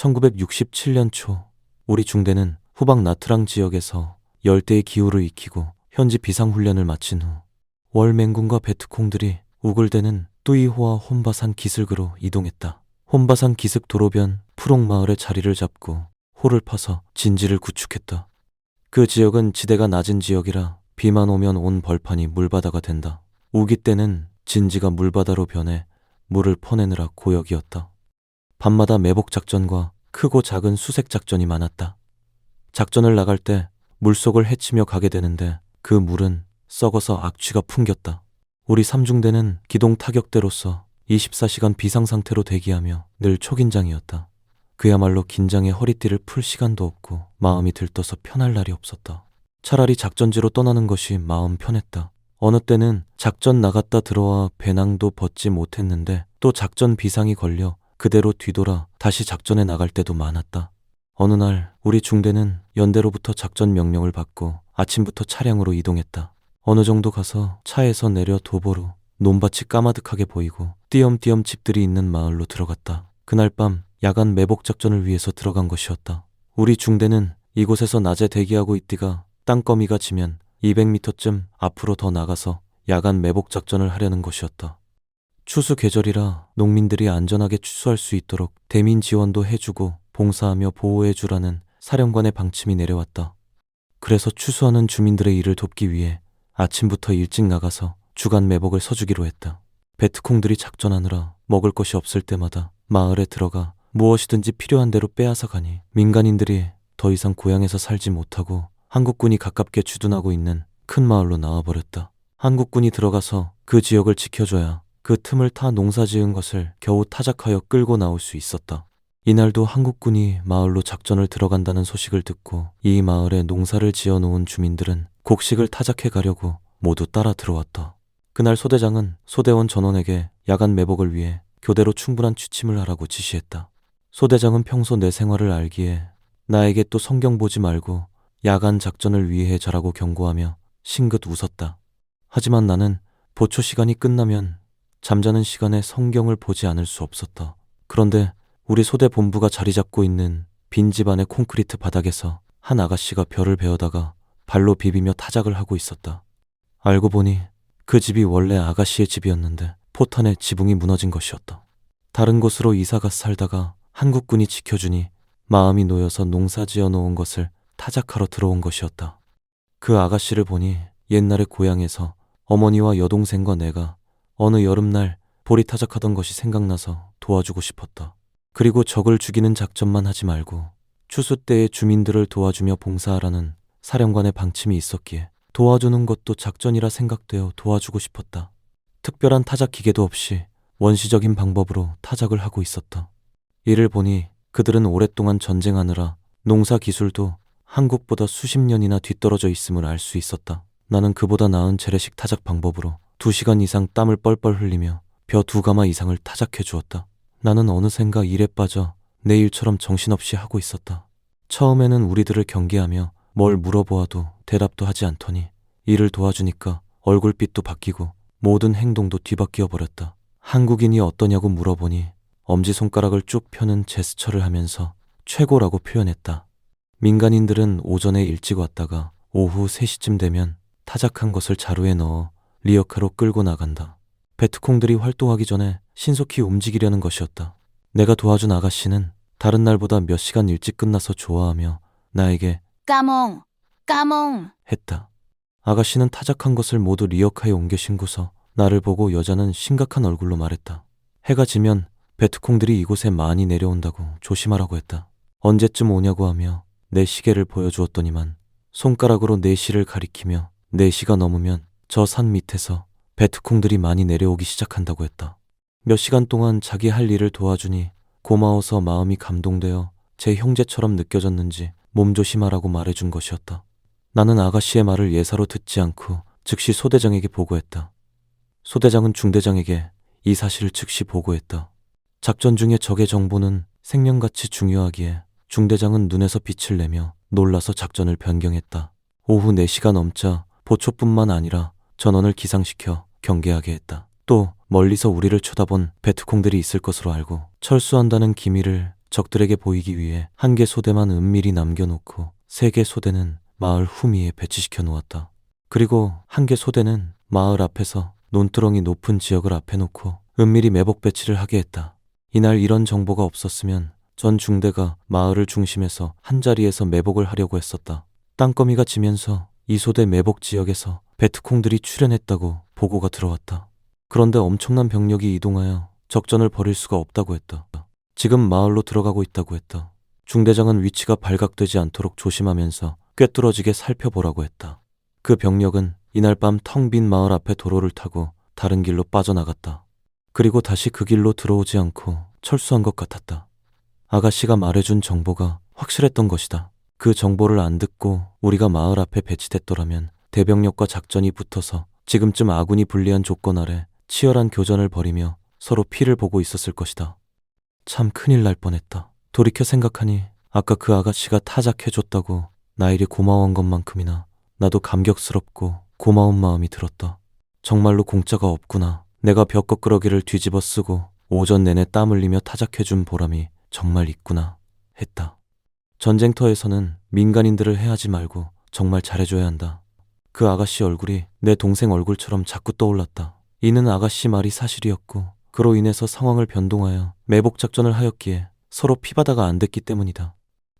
1967년 초 우리 중대는 후방 나트랑 지역에서 열대의 기후를 익히고 현지 비상훈련을 마친 후 월맹군과 베트콩들이 우글대는 뚜이호와 혼바산 기슭으로 이동했다. 혼바산 기슭 도로변 푸록 마을에 자리를 잡고 홀을 파서 진지를 구축했다. 그 지역은 지대가 낮은 지역이라 비만 오면 온 벌판이 물바다가 된다. 우기 때는 진지가 물바다로 변해 물을 퍼내느라 고역이었다. 밤마다 매복 작전과 크고 작은 수색 작전이 많았다. 작전을 나갈 때 물속을 헤치며 가게 되는데 그 물은 썩어서 악취가 풍겼다. 우리 삼중대는 기동 타격대로서 24시간 비상 상태로 대기하며 늘 초긴장이었다. 그야말로 긴장에 허리띠를 풀 시간도 없고 마음이 들떠서 편할 날이 없었다. 차라리 작전지로 떠나는 것이 마음 편했다. 어느 때는 작전 나갔다 들어와 배낭도 벗지 못했는데 또 작전 비상이 걸려 그대로 뒤돌아 다시 작전에 나갈 때도 많았다. 어느 날 우리 중대는 연대로부터 작전 명령을 받고 아침부터 차량으로 이동했다. 어느 정도 가서 차에서 내려 도보로 논밭이 까마득하게 보이고 띄엄띄엄 집들이 있는 마을로 들어갔다. 그날 밤 야간 매복 작전을 위해서 들어간 것이었다. 우리 중대는 이곳에서 낮에 대기하고 있디가 땅거미가 지면 200m쯤 앞으로 더 나가서 야간 매복 작전을 하려는 것이었다. 추수 계절이라 농민들이 안전하게 추수할 수 있도록 대민 지원도 해주고 봉사하며 보호해주라는 사령관의 방침이 내려왔다. 그래서 추수하는 주민들의 일을 돕기 위해 아침부터 일찍 나가서 주간 매복을 서주기로 했다. 베트콩들이 작전하느라 먹을 것이 없을 때마다 마을에 들어가 무엇이든지 필요한 대로 빼앗아 가니 민간인들이 더 이상 고향에서 살지 못하고 한국군이 가깝게 주둔하고 있는 큰 마을로 나와버렸다. 한국군이 들어가서 그 지역을 지켜줘야 그 틈을 타 농사 지은 것을 겨우 타작하여 끌고 나올 수 있었다. 이날도 한국군이 마을로 작전을 들어간다는 소식을 듣고 이 마을에 농사를 지어 놓은 주민들은 곡식을 타작해 가려고 모두 따라 들어왔다. 그날 소대장은 소대원 전원에게 야간 매복을 위해 교대로 충분한 취침을 하라고 지시했다. 소대장은 평소 내 생활을 알기에 나에게 또 성경 보지 말고 야간 작전을 위해 자라고 경고하며 싱긋 웃었다. 하지만 나는 보초 시간이 끝나면 잠자는 시간에 성경을 보지 않을 수 없었다. 그런데 우리 소대 본부가 자리 잡고 있는 빈 집 안의 콘크리트 바닥에서 한 아가씨가 별을 베어다가 발로 비비며 타작을 하고 있었다. 알고 보니 그 집이 원래 아가씨의 집이었는데 포탄에 지붕이 무너진 것이었다. 다른 곳으로 이사가 살다가 한국군이 지켜주니 마음이 놓여서 농사 지어 놓은 것을 타작하러 들어온 것이었다. 그 아가씨를 보니 옛날에 고향에서 어머니와 여동생과 내가 어느 여름날 보리 타작하던 것이 생각나서 도와주고 싶었다. 그리고 적을 죽이는 작전만 하지 말고 추수 때에 주민들을 도와주며 봉사하라는 사령관의 방침이 있었기에 도와주는 것도 작전이라 생각되어 도와주고 싶었다. 특별한 타작 기계도 없이 원시적인 방법으로 타작을 하고 있었다. 이를 보니 그들은 오랫동안 전쟁하느라 농사 기술도 한국보다 수십 년이나 뒤떨어져 있음을 알 수 있었다. 나는 그보다 나은 재래식 타작 방법으로 두 시간 이상 땀을 뻘뻘 흘리며 벼 두 가마 이상을 타작해 주었다. 나는 어느샌가 일에 빠져 내 일처럼 정신없이 하고 있었다. 처음에는 우리들을 경계하며 뭘 물어보아도 대답도 하지 않더니 일을 도와주니까 얼굴빛도 바뀌고 모든 행동도 뒤바뀌어 버렸다. 한국인이 어떠냐고 물어보니 엄지손가락을 쭉 펴는 제스처를 하면서 최고라고 표현했다. 민간인들은 오전에 일찍 왔다가 오후 3시쯤 되면 타작한 것을 자루에 넣어 리어카로 끌고 나간다. 베트콩들이 활동하기 전에 신속히 움직이려는 것이었다. 내가 도와준 아가씨는 다른 날보다 몇 시간 일찍 끝나서 좋아하며 나에게 까몽, 까몽. 했다. 아가씨는 타작한 것을 모두 리어카에 옮겨 신고서 나를 보고 여자는 심각한 얼굴로 말했다. 해가 지면 베트콩들이 이곳에 많이 내려온다고 조심하라고 했다. 언제쯤 오냐고 하며 내 시계를 보여주었더니만 손가락으로 4시를 가리키며 4시가 넘으면 저 산 밑에서 베트콩들이 많이 내려오기 시작한다고 했다. 몇 시간 동안 자기 할 일을 도와주니 고마워서 마음이 감동되어 제 형제처럼 느껴졌는지 몸조심하라고 말해준 것이었다. 나는 아가씨의 말을 예사로 듣지 않고 즉시 소대장에게 보고했다. 소대장은 중대장에게 이 사실을 즉시 보고했다. 작전 중에 적의 정보는 생명같이 중요하기에 중대장은 눈에서 빛을 내며 놀라서 작전을 변경했다. 오후 4시가 넘자 보초뿐만 아니라 전원을 기상시켜 경계하게 했다. 또 멀리서 우리를 쳐다본 베트콩들이 있을 것으로 알고 철수한다는 기미를 적들에게 보이기 위해 한 개 소대만 은밀히 남겨놓고 세 개 소대는 마을 후미에 배치시켜 놓았다. 그리고 한 개 소대는 마을 앞에서 논두렁이 높은 지역을 앞에 놓고 은밀히 매복 배치를 하게 했다. 이날 이런 정보가 없었으면 전 중대가 마을을 중심해서 한 자리에서 매복을 하려고 했었다. 땅거미가 지면서 이 소대 매복 지역에서 베트콩들이 출현했다고 보고가 들어왔다. 그런데 엄청난 병력이 이동하여 적전을 벌일 수가 없다고 했다. 지금 마을로 들어가고 있다고 했다. 중대장은 위치가 발각되지 않도록 조심하면서 꿰뚫어지게 살펴보라고 했다. 그 병력은 이날 밤 텅 빈 마을 앞에 도로를 타고 다른 길로 빠져나갔다. 그리고 다시 그 길로 들어오지 않고 철수한 것 같았다. 아가씨가 말해준 정보가 확실했던 것이다. 그 정보를 안 듣고 우리가 마을 앞에 배치됐더라면 대병력과 작전이 붙어서 지금쯤 아군이 불리한 조건 아래 치열한 교전을 벌이며 서로 피를 보고 있었을 것이다. 참 큰일 날 뻔했다. 돌이켜 생각하니 아까 그 아가씨가 타작해줬다고 나일이 고마워한 것만큼이나 나도 감격스럽고 고마운 마음이 들었다. 정말로 공짜가 없구나. 내가 벽거꾸러기를 뒤집어 쓰고 오전 내내 땀 흘리며 타작해준 보람이 정말 있구나 했다. 전쟁터에서는 민간인들을 해하지 말고 정말 잘해줘야 한다. 그 아가씨 얼굴이 내 동생 얼굴처럼 자꾸 떠올랐다. 이는 아가씨 말이 사실이었고 그로 인해서 상황을 변동하여 매복 작전을 하였기에 서로 피바다가 안 됐기 때문이다.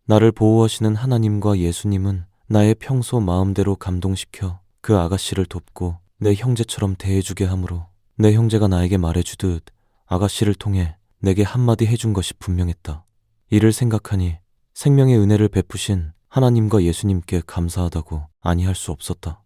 나를 보호하시는 하나님과 예수님은 나의 평소 마음대로 감동시켜 그 아가씨를 돕고 내 형제처럼 대해주게 하므로 내 형제가 나에게 말해주듯 아가씨를 통해 내게 한마디 해준 것이 분명했다. 이를 생각하니 생명의 은혜를 베푸신 하나님과 예수님께 감사하다고 아니할 수 없었다.